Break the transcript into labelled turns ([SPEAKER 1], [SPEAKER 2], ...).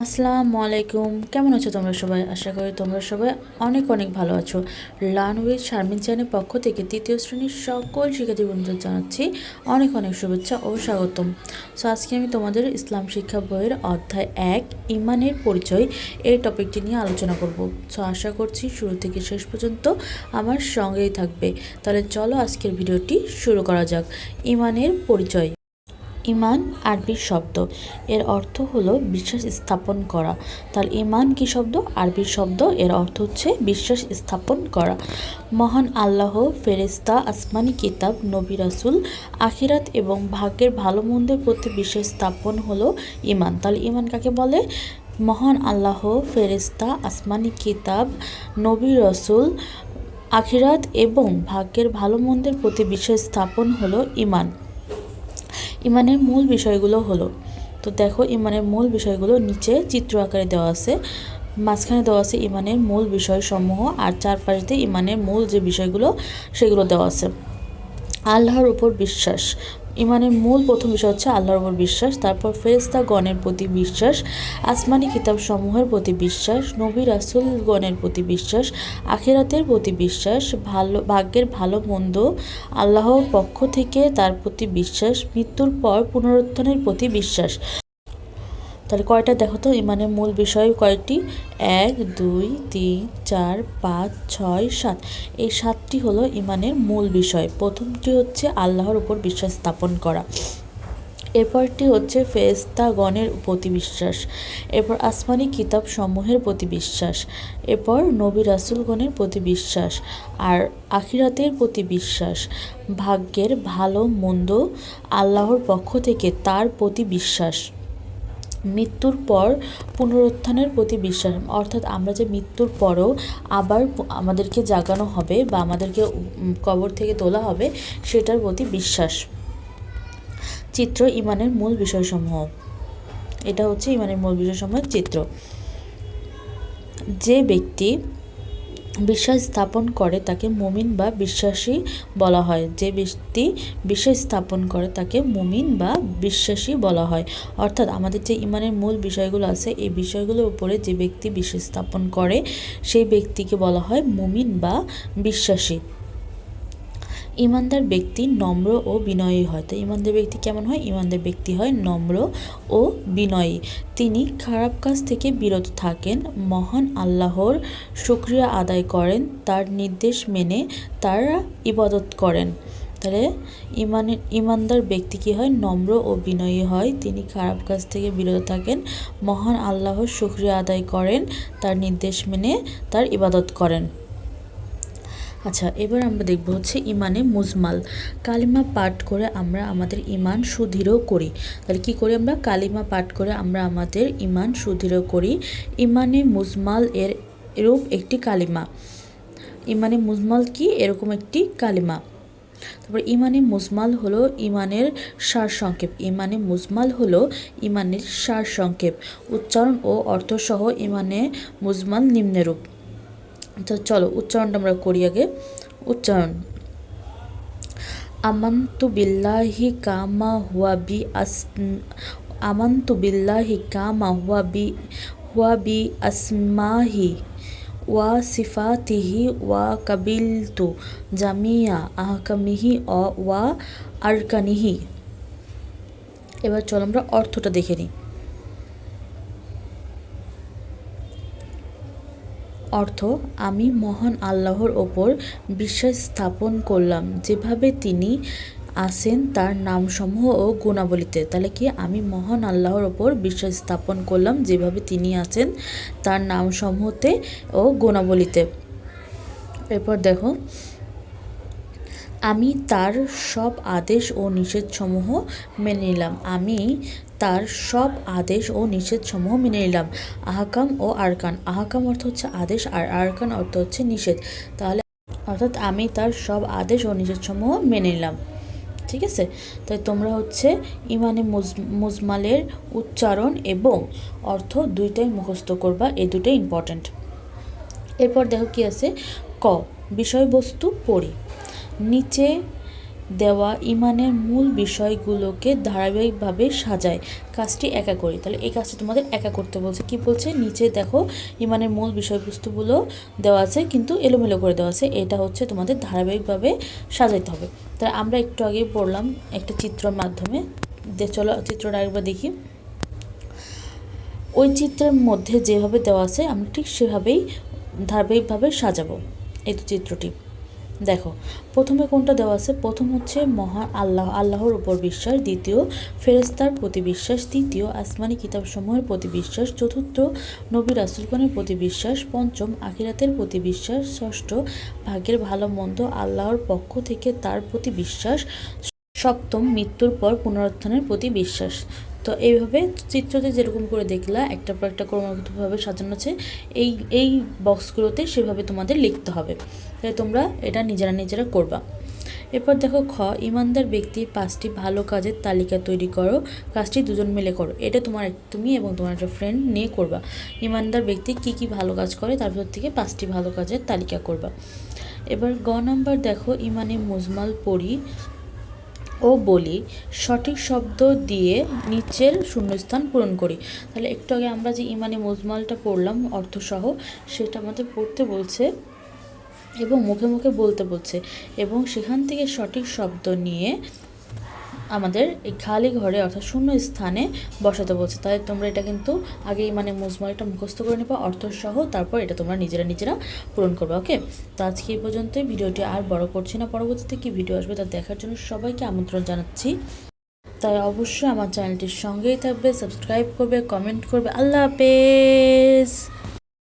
[SPEAKER 1] আসসালামু আলাইকুম কেমন আছো তোমরা সবাই? আশা করি তোমরা সবাই অনেক অনেক ভালো আছো। লার্ন উইথ শারমিন চ্যানের পক্ষ থেকে তৃতীয় শ্রেণির সকল শিক্ষার্থী বন্ধুদের জানাচ্ছি অনেক অনেক শুভেচ্ছা ও স্বাগতম। সো আজকে আমি তোমাদের ইসলাম শিক্ষা বইয়ের অধ্যায় এক, ইমানের পরিচয় এই টপিকটি নিয়ে আলোচনা করব। সো আশা করছি শুরু থেকে শেষ পর্যন্ত আমার সঙ্গেই থাকবে। তাহলে চলো আজকের ভিডিওটি শুরু করা যাক। ইমানের পরিচয়। ইমান আরবি শব্দ। এর অর্থ হলো বিশ্বাস স্থাপন করা। তাহলে ইমান কি শব্দ? আরবি শব্দ। এর অর্থ হচ্ছে বিশ্বাস স্থাপন করা। মহান আল্লাহ ফেরেস্তা আসমানি কিতাব, নবী রাসুল, আখিরাত এবং ভাগ্যের ভালো মন্দের প্রতি বিশ্বাস স্থাপন হলো ইমান। তাহলে ইমান কাকে বলে? মহান আল্লাহ ফেরেস্তা আসমানি কিতাব, নবী রসুল, আখিরাত এবং ভাগ্যের ভালো মন্দের প্রতি বিশ্বাস স্থাপন হলো ইমান। ইমানের মূল বিষয়গুলো হলো, তো দেখো ইমানের মূল বিষয়গুলো নিচে চিত্র আকারে দেওয়া আছে। মাঝখানে দেওয়া আছে ইমানের মূল বিষয়সমূহ আর চারপাশ দিয়ে ইমানের মূল যে বিষয়গুলো, সেগুলো দেওয়া আছে। আল্লাহর উপর বিশ্বাস ইমানের মূল প্রথম বিষয় হচ্ছে আল্লাহর উপর বিশ্বাস, তারপর ফেরেস্তা গণের প্রতি বিশ্বাস, আসমানি কিতাব সমূহের প্রতি বিশ্বাস, নবী রাসুল গণের প্রতি বিশ্বাস, আখেরাতের প্রতি বিশ্বাস, ভালো, ভাগ্যের ভালো মন্দ, আল্লাহর পক্ষ থেকে তার প্রতি বিশ্বাস, মৃত্যুর পর পুনরুত্থানের প্রতি বিশ্বাস। তাহলে কয়টা? দেখো তো ইমানের মূল বিষয় কয়টি? এক, দুই, তিন, চার, পাঁচ, ছয়, সাত। এই সাতটি হলো ইমানের মূল বিষয়। প্রথমটি হচ্ছে আল্লাহর উপর বিশ্বাস স্থাপন করা। এরপরটি হচ্ছে ফেস্তাগণের প্রতি বিশ্বাস। এরপর আসমানি কিতাব সমূহের প্রতি বিশ্বাস। এরপর নবী রাসুলগণের প্রতি বিশ্বাস। আর আখিরাতের প্রতি বিশ্বাস। ভাগ্যের ভালো, মন্দ আল্লাহর পক্ষ থেকে তার প্রতি বিশ্বাস। মৃত্যুর পর পুনরুত্থানের প্রতি বিশ্বাস, অর্থাৎ আমরা যে মৃত্যুর পরও আবার আমাদেরকে জাগানো হবে বা আমাদেরকে কবর থেকে তোলা হবে, সেটার প্রতি বিশ্বাস। চিত্র ইমানের মূল বিষয়সমূহ। এটা হচ্ছে ইমানের মূল বিষয়সমূহের চিত্র। যে ব্যক্তি বিশ্বাস স্থাপন করে তাকে মুমিন বা বিশ্বাসী বলা হয়। যে ব্যক্তি বিশ্বাস স্থাপন করে তাকে মুমিন বা বিশ্বাসী বলা হয়। অর্থাৎ আমাদের যে ইমানের মূল বিষয়গুলো আছে, এই বিষয়গুলোর উপরে যে ব্যক্তি বিশ্বাস স্থাপন করে, সেই ব্যক্তিকে বলা হয় মুমিন বা বিশ্বাসী। ইমানদার ব্যক্তি নম্র ও বিনয়ী হয়। তো ইমানদার ব্যক্তি কেমন হয়? ইমানদার ব্যক্তি হয় নম্র ও বিনয়ী। তিনি খারাপ কাজ থেকে বিরত থাকেন, মহান আল্লাহর শুক্রিয়া আদায় করেন, তার নির্দেশ মেনে তারা ইবাদত করেন। তাহলে ইমানের ইমানদার ব্যক্তি কী হয়? নম্র ও বিনয়ী হয়। তিনি খারাপ কাজ থেকে বিরত থাকেন, মহান আল্লাহর শুক্রিয়া আদায় করেন, তার নির্দেশ মেনে তার ইবাদত করেন। আচ্ছা এবার আমরা দেখব হচ্ছে ইমানে মুজমাল। কালিমা পাঠ করে আমরা আমাদের ইমান সুদৃঢ় করি। তাহলে কি করি আমরা? কালিমা পাঠ করে আমরা আমাদের ইমান সুদৃঢ় করি। ইমানে মুজমাল এর এরূপ একটি কালিমা। ইমানে মুজমাল কি? এরকম একটি কালিমা। তারপর ইমানে মুজমাল হলো ইমানের সার সংক্ষেপ। ইমানে মুজমাল হলো ইমানের সার সংক্ষেপ। উচ্চারণ ও অর্থসহ ইমানে মুজমাল নিম্নরূপ। তো চলো, উচ্চারণটা আমরা করি আগে। উচ্চারণ। আমান্তু বিল্লাহি কামা হুয়া বি আস আমান্তু বিল্লাহি কামা হুয়া বি হুয়া বি আসমাহি ওয়া সিফাতিহি ওয়া কাবিলতু জামিয়া আহকামিহি ওয়া আরকানিহি। এবার চলো আমরা অর্থটা দেখে নিই। অর্থ, আমি মহান আল্লাহর ওপর বিশ্বাস স্থাপন করলাম। যেভাবে তিনি আছেন, তার নামসমূহ ও গুণাবলীতে। তাহলে কি আমি মহান আল্লাহর ওপর বিশ্বাস স্থাপন করলাম? যেভাবে তিনি আছেন, তার নামসমূহতে ও গুণাবলীতে। এরপর দেখো, আমি তার সব আদেশ ও নিষেধসমূহ মেনে নিলাম। আমি তার সব আদেশ ও নিষেধসমূহ মেনে নিলাম। আহকাম ও আরকান। আহকাম অর্থ হচ্ছে আদেশ আর আরকান অর্থ হচ্ছে নিষেধ। তাহলে অর্থাৎ আমি তার সব আদেশ ও নিষেধসমূহ মেনে নিলাম। ঠিক আছে? তাই তোমরা হচ্ছে ইমানে মুজমালের উচ্চারণ এবং অর্থ দুইটাই মুখস্থ করবা। এই দুটোই ইম্পর্ট্যান্ট এরপর দেখো কি আছে? ক, বিষয়বস্তু পড়ি। নিচে দেওয়া ইমানের মূল বিষয়গুলোকে ধারাবাহিকভাবে সাজায়। কাজটি একা করি। তাহলে এই কাজটি তোমাদের একা করতে বলছে। কি বলছে? নিচে দেখো, ইমানের মূল বিষয়বস্তুগুলো দেওয়া আছে, কিন্তু এলোমেলো করে দেওয়া আছে। এটা হচ্ছে তোমাদের ধারাবাহিকভাবে সাজাইতে হবে। তাই আমরা একটু আগে পড়লাম একটা চিত্রর মাধ্যমে। চলো চিত্রটা একবার দেখি। ওই চিত্রের মধ্যে যেভাবে দেওয়া আছে, আমরা ঠিক সেভাবেই ধারাবাহিকভাবে সাজাবো। এই তো চিত্রটি। দেখো, প্রথমে কোনটা দেওয়া আছে? প্রথম হচ্ছে মহান আল্লাহ, আল্লাহর উপর বিশ্বাস। দ্বিতীয় ফেরেস্তার প্রতি বিশ্বাস। তৃতীয়, আসমানি কিতাবসমূহের প্রতি বিশ্বাস। চতুর্থ, নবী রাসুলগণের প্রতি বিশ্বাস। পঞ্চম, আখিরাতের প্রতি বিশ্বাস। ষষ্ঠ, ভাগ্যের ভালো মন্দ আল্লাহর পক্ষ থেকে তার প্রতি বিশ্বাস। সপ্তম, মৃত্যুর পর পুনরুত্থানের প্রতি বিশ্বাস। তো এইভাবে চিত্রতে যেরকম করে দেখলা, একটা পর একটা ক্রমাগতভাবে সাজানো আছে। এই এই বক্সগুলোতে সেভাবে তোমাদের লিখতে হবে। তাই তোমরা এটা নিজেরা নিজেরা করবা। এরপর দেখো খ, ইমানদার ব্যক্তির পাঁচটি ভালো কাজের তালিকা তৈরি করো, কাজটি দুজন মিলে করো। এটা তোমার তুমি এবং তোমার একটা ফ্রেন্ড নিয়ে করবা। ইমানদার ব্যক্তি কি কি ভালো কাজ করে তার ভিতর থেকে পাঁচটি ভালো কাজের তালিকা করবা। এবার গ নাম্বার দেখো, ইমানে মুজমাল পড়ি ও বলি, সঠিক শব্দ দিয়ে নিচের শূন্যস্থান পূরণ করি। তাহলে একটু আগে আমরা যে ইমানে মুজমালটা পড়লাম, অর্থসহ, সেটা আমাদের পড়তে বলছে এবং মুখে মুখে বলতে বলছে এবং সেখান থেকে সঠিক শব্দ নিয়ে আমাদের এই খালি ঘরে অর্থাৎ শূন্য স্থানে বসাতে বলছে। তাই তোমরা এটা কিন্তু আগেই মানে মুজমালটা মুখস্থ করে নেবা, অর্থসহ তারপর এটা তোমরা নিজেরা নিজেরা পূরণ করবে, ওকে? তো আজকে এই পর্যন্তই। ভিডিওটি আর বড় করছি না। পরবর্তীতে কি ভিডিও আসবে তা দেখার জন্য সবাইকে আমন্ত্রণ জানাচ্ছি। তাই অবশ্যই আমার চ্যানেলটির সঙ্গেই থাকবে সাবস্ক্রাইব করবে কমেন্ট করবে। আল্লাহ হাফেজ!